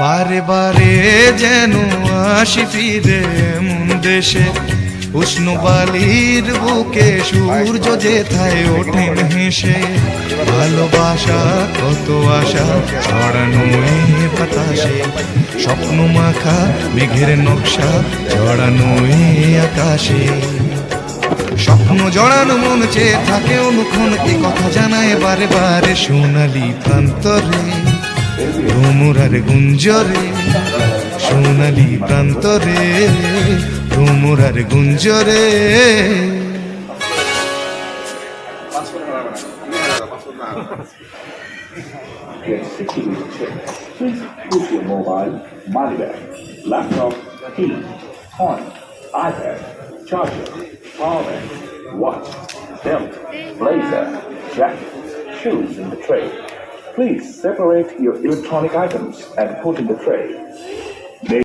বারে বারে যেন আসি ফিরে এমন দেশে। উষ্ণ বালির বুকে সূর্য যেথায় ওঠেন হেসে। ভালোবাসা, কত আশা, ছড়ানো এ বাতাসে। স্বপ্ন মাখা, মেঘের নকশা, ছড়ানো এ আকাশে। স্বপ্ন জড়ানো মন চেয়ে থাকে অনুক্ষণ, এ কথা জানায় বারে বারে সোনালি প্রান্তরে। ভ্রমরার গুঞ্জরে সোনালি প্রান্তরে ভ্রমরার গুঞ্জরে mobile, money bag, laptop, key, coin, iPad, charger, power bank, watch, belt, blazer, jacket, shoes in the tray. Please separate your electronic items and put in the tray.